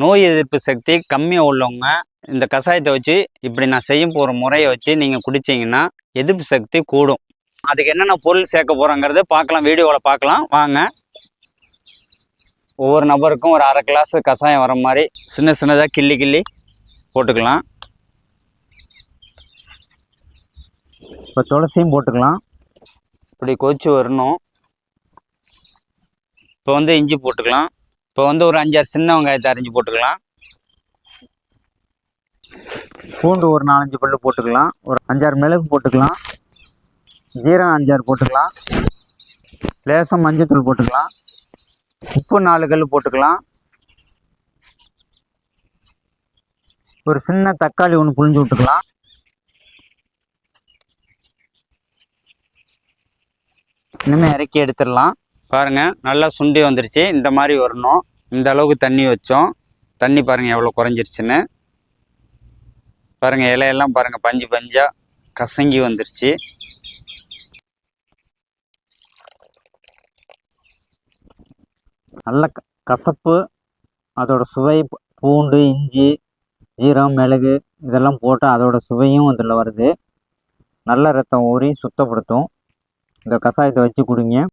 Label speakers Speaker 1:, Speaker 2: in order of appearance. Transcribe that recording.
Speaker 1: நோய் எதிர்ப்பு சக்தி கம்மியாக உள்ளவங்க இந்த கஷாயத்தை வச்சு இப்படி நான் செய்ய போகிற முறையை வச்சு நீங்கள் குடிச்சிங்கன்னா எதிர்ப்பு சக்தி கூடும். அதுக்கு என்னென்ன பொருள் சேர்க்க போகிறோங்கிறத பார்க்கலாம் வீடியோவில் பார்க்கலாம். வாங்க. ஒவ்வொரு நபருக்கும் ஒரு அரை கிளாஸ் கஷாயம் வர மாதிரி சின்ன சின்னதாக கிள்ளி கிள்ளி போட்டுக்கலாம். இப்போ துளசியும் போட்டுக்கலாம். இப்படி கொதிச்சு வரணும். இப்போ வந்து இஞ்சி போட்டுக்கலாம். இப்போ வந்து ஒரு அஞ்சாறு சின்ன வெங்காயத்தை அரிஞ்சு போட்டுக்கலாம். பூண்டு ஒரு நாலஞ்சு பல்லு போட்டுக்கலாம். ஒரு அஞ்சாறு மிளகு போட்டுக்கலாம். ஜீரகம் அஞ்சாறு போட்டுக்கலாம். லேசம் மஞ்சத்தூள் போட்டுக்கலாம். உப்பு நாலு கல் போட்டுக்கலாம். ஒரு சின்ன தக்காளி ஒன்று புழிஞ்சு விட்டுக்கலாம். இனிமேல் இறக்கி எடுத்துடலாம். பாருங்கள் நல்லா சுண்டி வந்துருச்சு. இந்த மாதிரி வரணும். இந்த அளவுக்கு தண்ணி வச்சோம். தண்ணி பாருங்கள் எவ்வளோ குறைஞ்சிருச்சுன்னு. பாருங்கள் இலையெல்லாம் பாருங்கள் பஞ்சு பஞ்சாக கசங்கி வந்துருச்சு. நல்ல க- கசப்பு அதோட சுவை பூண்டு இஞ்சி ஜீரம் மிளகு இதெல்லாம் போட்டு அதோட சுவையும் அதில் வருது. நல்ல ரத்தம் ஊறி சுத்தப்படுத்தும். இந்த கஷாயத்தை வச்சு குடிங்க.